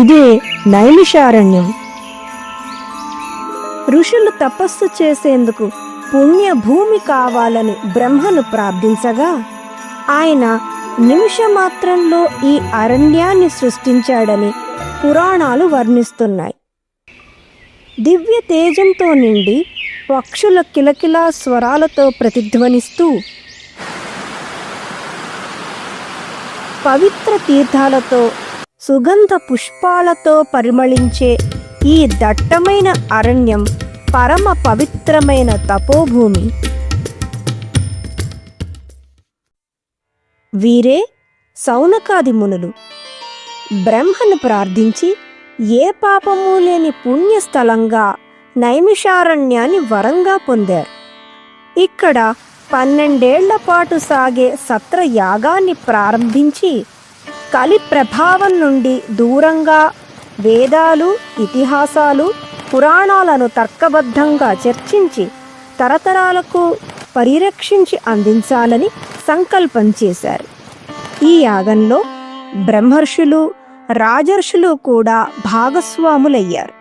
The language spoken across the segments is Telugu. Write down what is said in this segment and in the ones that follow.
ఇదే నైమిషారణ్యం. ఋషులు తపస్సు చేసేందుకు పుణ్య భూమి కావాలని బ్రహ్మను ప్రార్థించగా ఆయన నిమిషమాత్రంలో ఈ అరణ్యాన్ని సృష్టించాడని పురాణాలు వర్ణిస్తున్నాయి. దివ్య తేజంతో నిండి పక్షుల కిలకిలా స్వరాలతో ప్రతిధ్వనిస్తూ పవిత్ర తీర్థాలతో సుగంధ పుష్పాలతో పరిమళించే ఈ దట్టమైన అరణ్యం పరమ పవిత్రమైన తపోభూమి. వీరే సౌనకాది మునులు. బ్రహ్మను ప్రార్థించి ఏ పాపము లేని పుణ్యస్థలంగా నైమిషారణ్యాన్ని వరంగా పొందారు. ఇక్కడ పన్నెండేళ్ళ పాటు సాగే సత్ర యాగాన్ని ప్రారంభించి కలి ప్రభావం నుండి దూరంగా వేదాలు ఇతిహాసాలు పురాణాలను తర్కబద్ధంగా చర్చించి తరతరాలకు పరిరక్షించి అందించాలని సంకల్పం చేశారు. ఈ యాగంలో బ్రహ్మర్షులు రాజర్షులు కూడా భాగస్వాములయ్యారు.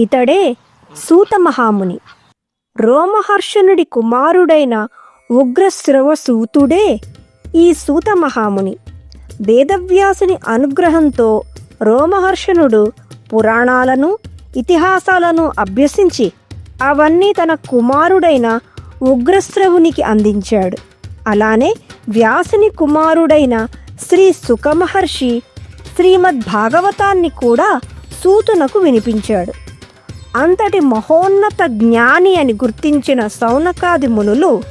ఇతడే సూత మహాముని. రోమహర్షణుడి కుమారుడైన ఉగ్రశ్రవ సూతుడే ఈ సూత మహాముని. వేదవ్యాసుని అనుగ్రహంతో రోమహర్షణుడు పురాణాలను ఇతిహాసాలను అభ్యసించి అవన్నీ తన కుమారుడైన ఉగ్రశ్రవునికి అందించాడు. అలానే వ్యాసుని కుమారుడైన శ్రీ సుఖమహర్షి శ్రీమద్ భాగవతాన్ని కూడా సూతునకు వినిపించాడు. అంతటి మహోన్నత జ్ఞాని అని గుర్తించిన సౌనకాది మునులు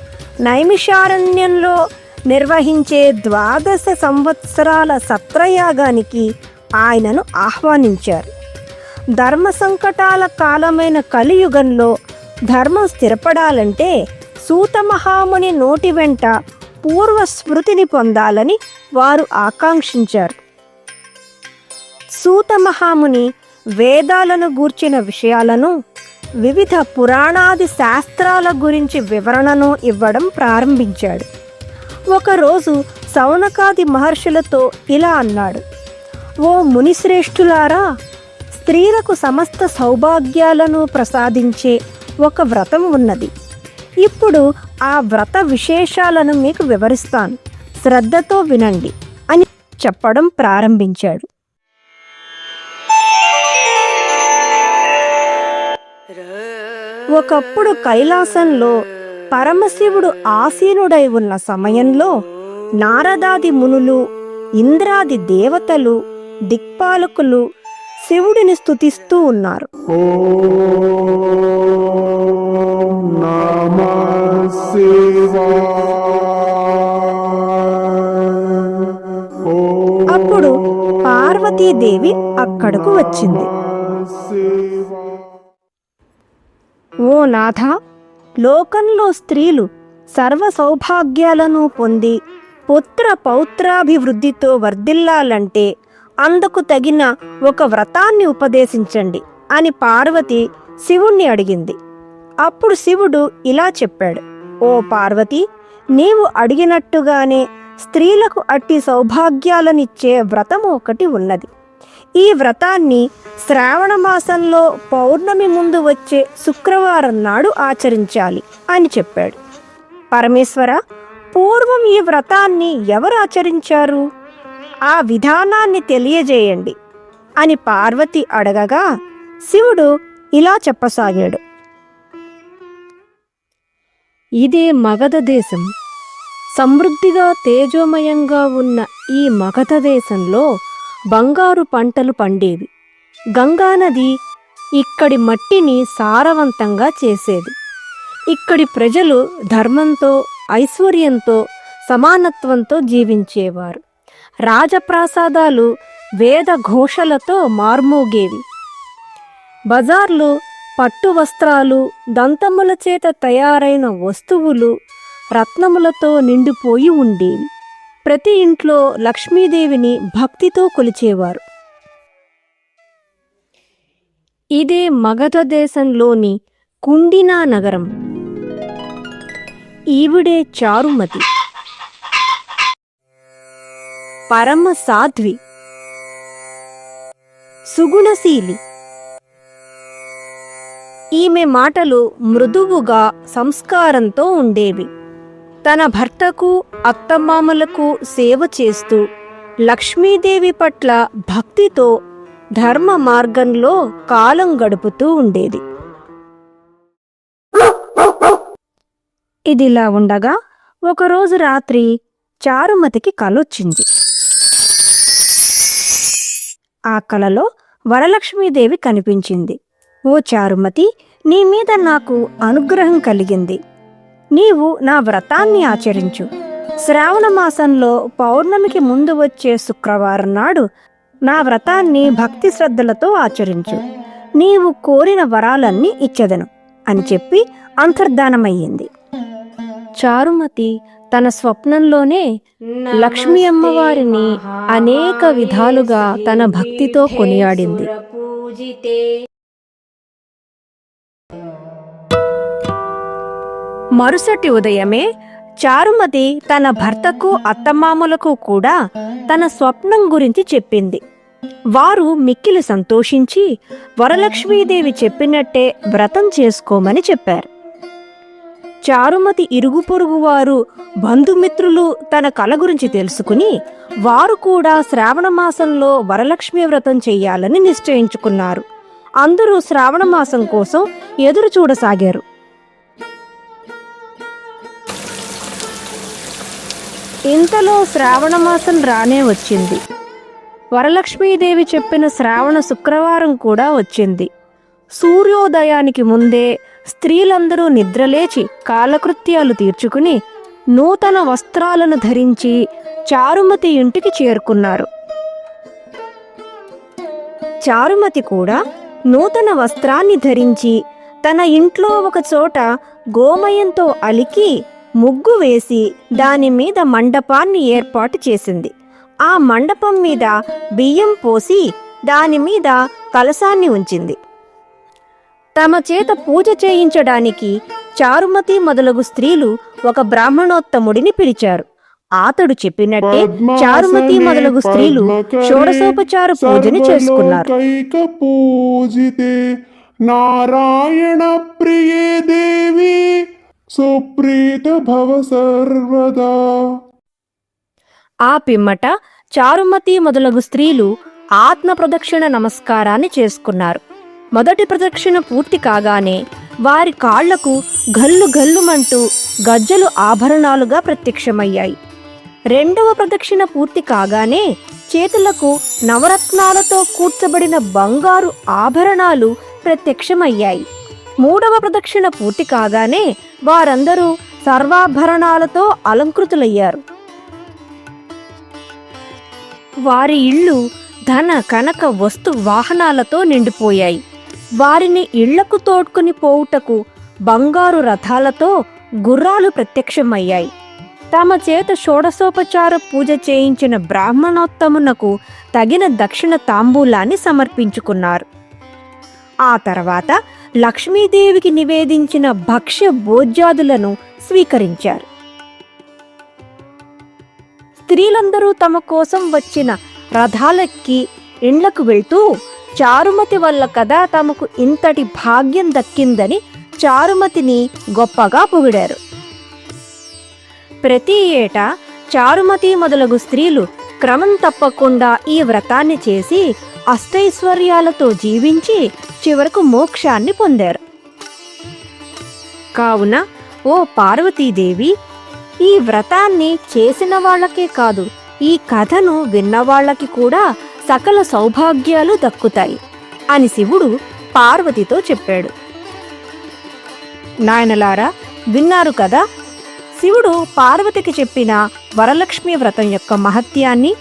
నైమిషారణ్యంలో నిర్వహించే ద్వాదశ సంవత్సరాల సత్రయాగానికి ఆయనను ఆహ్వానించారు. ధర్మ సంకటాల కాలమైన కలియుగంలో ధర్మం స్థిరపడాలంటే సూత మహాముని నోటి వెంట పూర్వ స్మృతిని పొందాలని వారు ఆకాంక్షించారు. సూత మహాముని వేదాలను గూర్చిన విషయాలను వివిధ పురాణాది శాస్త్రాల గురించి వివరణను ఇవ్వడం ప్రారంభించాడు. ఒకరోజు సౌనకాది మహర్షులతో ఇలా అన్నాడు. ఓ మునిశ్రేష్ఠులారా స్త్రీలకు సమస్త సౌభాగ్యాలను ప్రసాదించే ఒక వ్రతం ఉన్నది. ఇప్పుడు ఆ వ్రత విశేషాలను మీకు వివరిస్తాను. శ్రద్ధతో వినండి అని చెప్పడం ప్రారంభించాడు. ఒకప్పుడు కైలాసంలో పరమశివుడు ఆసీనుడై ఉన్న సమయంలో నారదాది మునులు ఇంద్రాది దేవతలు దిక్పాలకులు శివుడిని స్తుతిస్తూ ఉన్నారు. అప్పుడు పార్వతీదేవి అక్కడకు వచ్చింది. ఓ నాథ లోకంలో స్త్రీలు సర్వ సౌభాగ్యాలను పొంది పుత్ర పౌత్రాభివృద్ధితో వర్ధిల్లాలంటే అందుకు తగిన ఒక వ్రతాన్ని ఉపదేశించండి అని పార్వతి శివుణ్ణి అడిగింది. అప్పుడు శివుడు ఇలా చెప్పాడు. ఓ పార్వతి నీవు అడిగినట్టుగానే స్త్రీలకు అట్టి సౌభాగ్యాలనిచ్చే వ్రతం ఒకటి ఉన్నది. ఈ వ్రతాన్ని శ్రావణ మాసంలో పౌర్ణమి ముందు వచ్చే శుక్రవారం నాడు ఆచరించాలి అని చెప్పాడు. పరమేశ్వర పూర్వం ఈ వ్రతాన్ని ఎవరు ఆచరించారు? ఆ విధానాన్ని తెలియజేయండి అని పార్వతి అడగగా శివుడు ఇలా చెప్పసాగాడు. ఇదే మగధ దేశం. సమృద్ధిగా తేజోమయంగా ఉన్న ఈ మగధ దేశంలో బంగారు పంటలు పండేవి. గంగానది ఇక్కడి మట్టిని సారవంతంగా చేసేది. ఇక్కడి ప్రజలు ధర్మంతో ఐశ్వర్యంతో సమానత్వంతో జీవించేవారు. రాజప్రాసాదాలు వేద ఘోషలతో మార్మోగేవి. బజార్లు పట్టు వస్త్రాలు దంతముల చేత తయారైన వస్తువులు రత్నములతో నిండిపోయి ఉండేవి. ప్రతి ఇంట్లో లక్ష్మీదేవిని భక్తితో కొలిచేవారు. ఇదే మగధ దేశంలోని కుండినా నగరం. ఈవిడే చారుమతి. పరమ సాధ్వి. సుగుణశీలి. ఈమె మాటలు మృదువుగా సంస్కారంతో ఉండేవి. తన భర్తకు అత్తమామలకు సేవ చేస్తూ లక్ష్మీదేవి పట్ల భక్తితో ధర్మ మార్గంలో కాలం గడుపుతూ ఉండేది. ఇదిలా ఉండగా ఒకరోజు రాత్రి చారుమతికి కలొచ్చింది. ఆ కలలో వరలక్ష్మీదేవి కనిపించింది. ఓ చారుమతి నీ మీద నాకు అనుగ్రహం కలిగింది. నీవు నా వ్రతాన్ని ఆచరించు. శ్రావణ మాసంలో పౌర్ణమికి ముందు వచ్చే శుక్రవారం నాడు నా వ్రతాన్ని భక్తి శ్రద్ధలతో ఆచరించు. నీవు కోరిన వరాలన్నీ ఇచ్చెదను అని చెప్పి అంతర్ధానమయ్యింది. చారుమతి తన స్వప్నంలోనే లక్ష్మీ అమ్మవారిని అనేక విధాలుగా తన భక్తితో కొనియాడింది. మరుసటి ఉదయమే చారుమతి తన భర్తకు అత్తమామలకు కూడా తన స్వప్నం గురించి చెప్పింది. వారు మిక్కిలి సంతోషించి వరలక్ష్మీదేవి చెప్పినట్టే వ్రతం చేసుకోమని చెప్పారు. చారుమతి ఇరుగు పొరుగు వారు బంధుమిత్రులు తన కల గురించి తెలుసుకుని వారు కూడా శ్రావణ మాసంలో వరలక్ష్మి వ్రతం చేయాలని నిశ్చయించుకున్నారు. అందరూ శ్రావణ మాసం కోసం ఎదురు చూడసాగారు. ఇంతలో శ్రావణ మాసం రానే వచ్చింది. వరలక్ష్మీదేవి చెప్పిన శ్రావణ శుక్రవారం కూడా వచ్చింది. సూర్యోదయానికి ముందే స్త్రీలందరూ నిద్రలేచి కాలకృత్యాలు తీర్చుకుని నూతన వస్త్రాలను ధరించి చారుమతి ఇంటికి చేరుకున్నారు. చారుమతి కూడా నూతన వస్త్రాన్ని ధరించి తన ఇంట్లో ఒక చోట గోమయంతో అలికి ముగ్గు వేసి దాని మీద మండపాన్ని ఏర్పాటు చేసింది. ఆ మండపం మీద బియ్యం పోసి దాని మీద కలసాన్ని ఉంచింది. తమ చేత పూజ చేయించడానికి చారుమతి మొదలగు స్త్రీలు ఒక బ్రాహ్మణోత్తముడిని పిలిచారు. అతడు చెప్పినట్టే చారుమతి మొదలగు స్త్రీలు షోడశోపచార పూజని చేసుకున్నారు. పూజితే నారాయణ ప్రియే దేవి సుప్రీత భవ సర్వదా ఆ పిమ్మట చారుమతి మొదలగు స్త్రీలు ఆత్మ ప్రదక్షిణ నమస్కారాన్ని చేసుకున్నారు. మొదటి ప్రదక్షిణ పూర్తి కాగానే వారి కాళ్ళకు గల్లు గల్లుమంటూ గజ్జలు ఆభరణాలుగా ప్రత్యక్షమయ్యాయి. రెండవ ప్రదక్షిణ పూర్తి కాగానే చేతులకు నవరత్నాలతో కూర్చబడిన బంగారు ఆభరణాలు ప్రత్యక్షమయ్యాయి. మూడవ ప్రదక్షిణ పూర్తి కాగానే వారందరూ సర్వాభరణాలతో అలంకృతులయ్యారు. వారి ఇళ్ళు ధన కనక వస్తు వాహనాలతో నిండిపోయాయి. వారిని ఇళ్ళకు తోడ్కొని పోవుటకు బంగారు రథాలతో గుర్రాలు ప్రత్యక్షమయ్యాయి. తమ చేత షోడశోపచార పూజ చేయించిన బ్రాహ్మణోత్తమునకు తగిన దక్షిణ తాంబూలాన్ని సమర్పించుకున్నారు. ఆ తర్వాత లక్ష్మీదేవికి నివేదించిన భక్ష్య భోజ్యాదులను స్వీకరించారు. స్త్రీలందరూ తమ కోసం వచ్చిన రథాలెక్కి ఇండ్లకు వెళ్తూ చారుమతి వల్ల కదా తమకు ఇంతటి భాగ్యం దక్కిందని చారుమతిని గొప్పగా పొగిడారు. ప్రతి ఏటా చారుమతి మొదలగు స్త్రీలు క్రమం తప్పకుండా ఈ వ్రతాన్ని చేసి అష్టైశ్వర్యాలతో జీవించి చివరకు మోక్షాన్ని పొందారు. కావున ఓ పార్వతీదేవి ఈ వ్రతాన్ని చేసిన వాళ్ళకే కాదు ఈ కథను విన్నవాళ్ళకి కూడా సకల సౌభాగ్యాలు దక్కుతాయి అని శివుడు పార్వతితో చెప్పాడు. నాయనలారా విన్నారు కదా? శివుడు పార్వతికి చెప్పిన వరలక్ష్మి వ్రతం యొక్క మహత్యాన్ని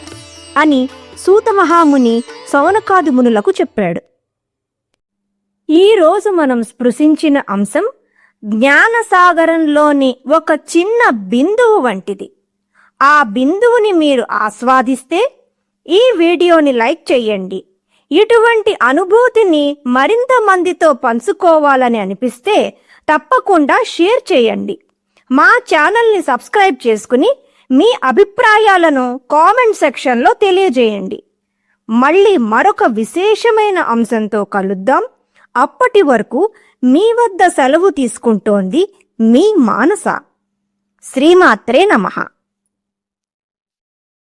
అని సూత మహాముని సౌనకాది మునులకు చెప్పాడు. ఈరోజు మనం స్పృశించిన అంశం జ్ఞానసాగరంలోని ఒక చిన్న బిందువు వంటిది. ఆ బిందువుని మీరు ఆస్వాదిస్తే ఈ వీడియోని లైక్ చేయండి. ఇటువంటి అనుభూతిని మరింత మందితో పంచుకోవాలని అనిపిస్తే తప్పకుండా షేర్ చేయండి. మా ఛానల్ని సబ్స్క్రైబ్ చేసుకుని మీ అభిప్రాయాలను కామెంట్ సెక్షన్లో తెలియజేయండి. మళ్ళీ మరొక విశేషమైన అంశంతో కలుద్దాం. అప్పటి వరకు మీ వద్ద సెలవు తీసుకుంటోంది మీ మానస. శ్రీమాత్రే నమః.